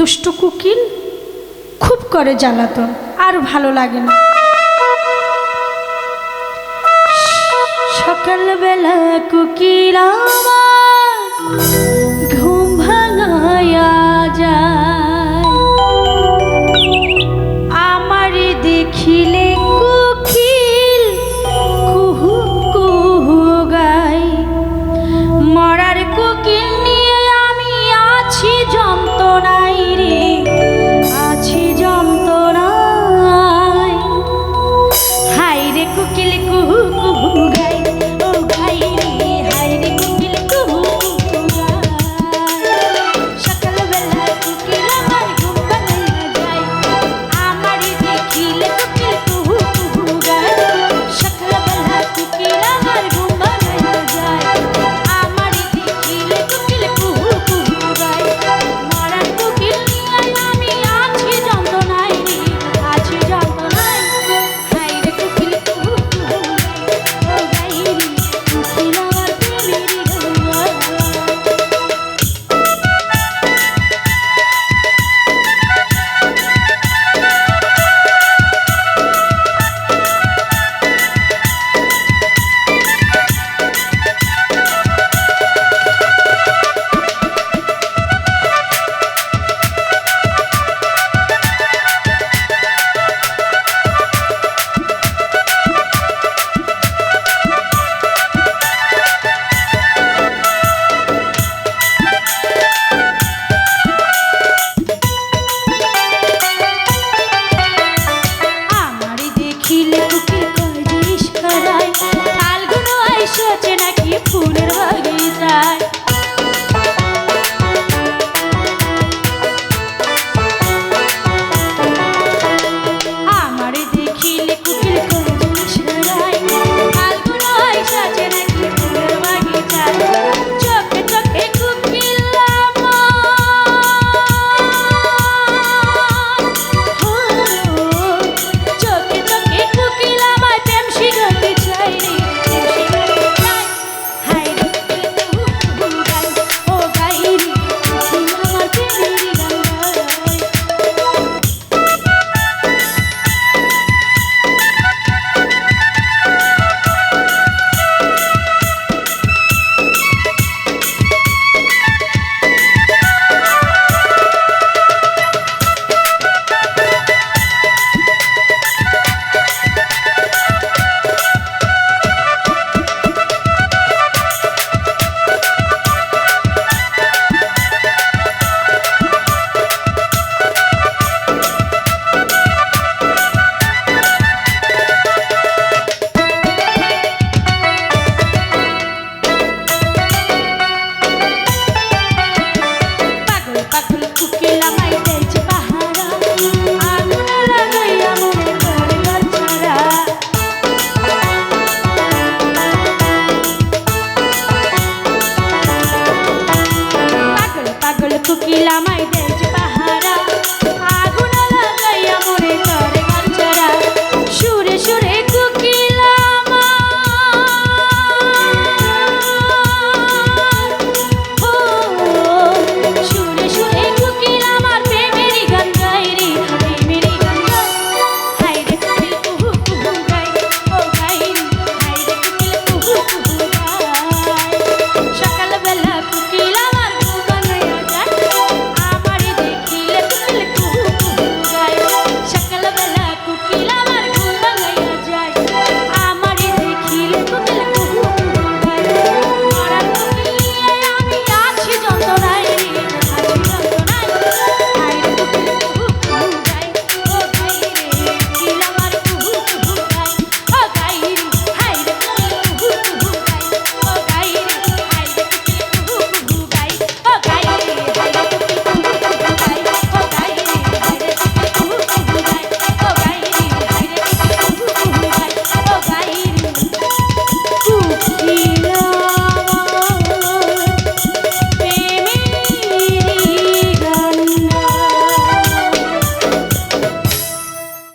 দুষ্টু কুকিল খুব করে জ্বালাতন, আর ভালো লাগে না। সকালবেলা কুকিল ঘুম ভাঙায়া যায়। আমার দেখিলে কুকিল কুহু কুহু গাই মরার কুকিল নিয়ে আমি আছি যন্ত্র আমায় দেশ পাহারা।